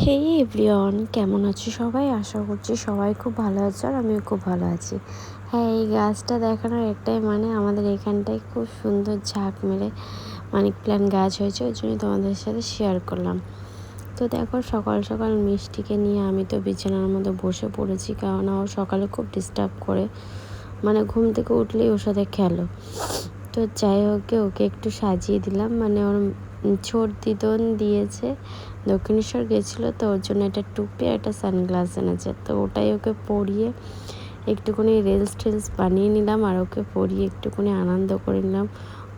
হে everyone কেমন আছো সবাই? আশা করছি সবাই খুব ভালো আছো আর আমিও খুব ভালো আছি। হ্যাঁ এই গাছটা দেখানোর একটাই মানে আমাদের এখানটায় খুব সুন্দর ঝাঁক মেরে মানিক প্ল্যান্ট গাছ হয়েছে, ওই জন্য তোমাদের সাথে শেয়ার করলাম। তো দেখো, সকাল সকাল মিষ্টিকে নিয়ে আমি তো বিছানার মধ্যে বসে পড়েছি, কারণ ও সকালে খুব ডিস্টার্ব করে। মানে ঘুম থেকে উঠলেই ওর সাথে খেলো। তো যাই হোক ওকে একটু সাজিয়ে দিলাম মানে ওর ছোট দিদন দিয়েছে। দক্ষিণেশ্বর গেছিল তো, ওর জন্য একটা টুপি আর একটা সানগ্লাস এনেছে। তো ওটাই ওকে পরিয়ে একটুখানি রিলস টিলস বানিয়ে নিলাম আর ওকে পরিয়ে একটুখানি আনন্দ করে নিলাম।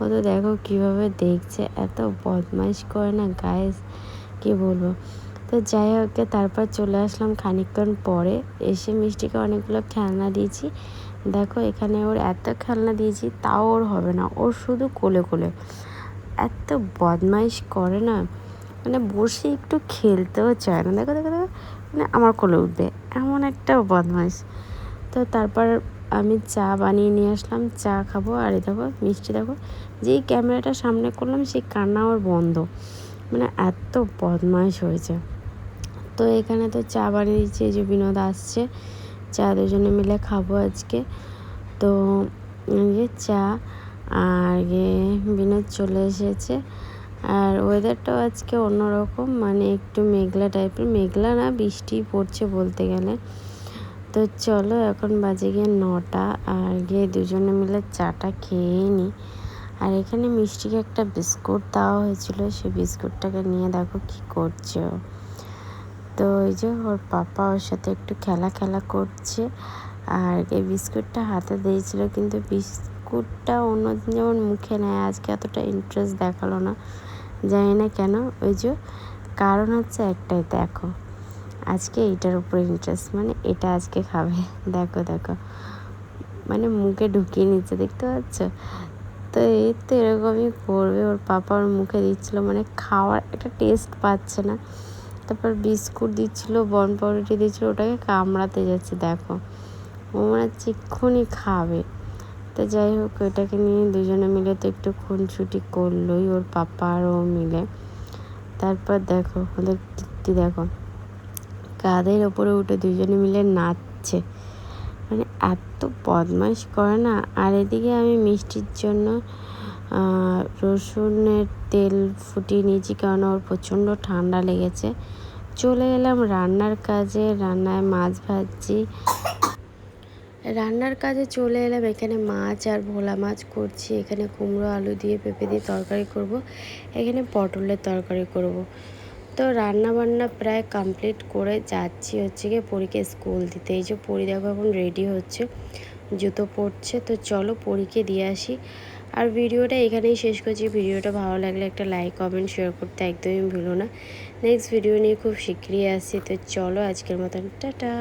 ও তো দেখো কীভাবে দেখছে, এত বদমাইশ করে না গায়ে কী বলব? তো যাই হোক, তারপর চলে আসলাম খানিকক্ষণ পরে। এসে মিষ্টিকে অনেকগুলো খেলনা দিয়েছি। দেখো এখানে ওর এত খেলনা দিয়েছি, তাও ওর হবে না। ওর শুধু কোলে কোলে। এত বদমাইশ করে না। মানে বসে একটু খেলতেও চায় না। দেখো দেখো দেখো মানে আমার কোলে উঠবে। এমন একটা বদমাইশ। তো তারপর আমি চা বানিয়ে নিয়ে আসলাম। চা খাব আর দেখো, মিষ্টি দেখো। যেই ক্যামেরাটা সামনে করলাম, সেই কান্না ওর বন্ধ। মানে এত বদমাইশ হয়েছে। তো এখানে তো চা বানিয়ে দিচ্ছি। যে বিনোদ আসছে। চা দুজনে মিলে খাব আজকে। তো যে চা আর বিনোদ চলে এসেছে। আর ওয়েদারটাও আজকে অন্যরকম মানে একটু মেঘলা টাইপের মেঘলা না, বৃষ্টি পড়ছে বলতে গেলে। তো চলো, এখন বাজে গিয়ে নটা। আর গিয়ে দুজনে মিলে চাটা খেয়ে নিই আর এখানে মিষ্টিকে একটা বিস্কুট দেওয়া হয়েছিল। সেই বিস্কুটটাকে নিয়ে দেখো কি করছে তো ওই যে ওর পাপা ওর সাথে একটু খেলা খেলা করছে। আর এই বিস্কুটটা হাতে দিয়েছিল, কিন্তু বিস্কুটটা অন্যদিন যেমন মুখে নেয়, আজকে এতটা ইন্টারেস্ট দেখাল না। জানি না কেন, ওই যে কারণ হচ্ছে একটাই, দেখো। আজকে এটার উপরে ইন্টারেস্ট মানে এটা আজকে খাবে। দেখো দেখো। মানে মুখে ঢুকিয়ে নিচ্ছে, দেখতে পাচ্ছ? তো এই তো এরকমই করবে, ওর পাপা ওর মুখে দিচ্ছিল মানে খাওয়ার একটা টেস্ট পাচ্ছে না। তারপর বিস্কুট দিচ্ছিল, বন পাউরুটি দিচ্ছিল, ওটাকে কামড়াতে যাচ্ছে, দেখো। ও মানে চিক্ষুনি খাবে। তো যাই হোক, ওইটাকে নিয়ে দুজনে মিলে তো একটু খুনছুটি করলোই, ওর পাপা আর ও মিলে। তারপর দেখো, ওদের কীর্তি দেখো। কাদের ওপরে উঠে দুজনে মিলে নাচছে। মানে এত বদমাইশ করে না। আর এদিকে আমি মিষ্টির জন্য রসুনের তেল ফুটিয়ে নিয়েছি কারণ ওর প্রচণ্ড ঠান্ডা লেগেছে। চলে এলাম রান্নার কাজে, রান্নায় মাছ ভাজছি। রান্নার কাজে চলে এলাম। এখানে মাছ আর ভোলা মাছ করছি। এখানে কুমড়ো, আলু দিয়ে পেঁপে দিয়ে তরকারি করব। এখানে পটলের তরকারি করব। তো রান্না বান্না প্রায় কমপ্লিট করে যাচ্ছি হচ্ছে গিয়ে পরীকে স্কুল দিতে। এই যে পরি দেখো এখন রেডি হচ্ছে। জুতো পড়ছে তো চলো পরীকে দিয়ে আসি। আর ভিডিওটা এখানেই শেষ করছি। ভিডিওটা ভালো লাগলে একটা লাইক কমেন্ট শেয়ার করতে একদমই ভুলো না। নেক্সট ভিডিও নিয়ে খুব শীঘ্রই আসছি। তো চলো আজকের মতন, টাটা।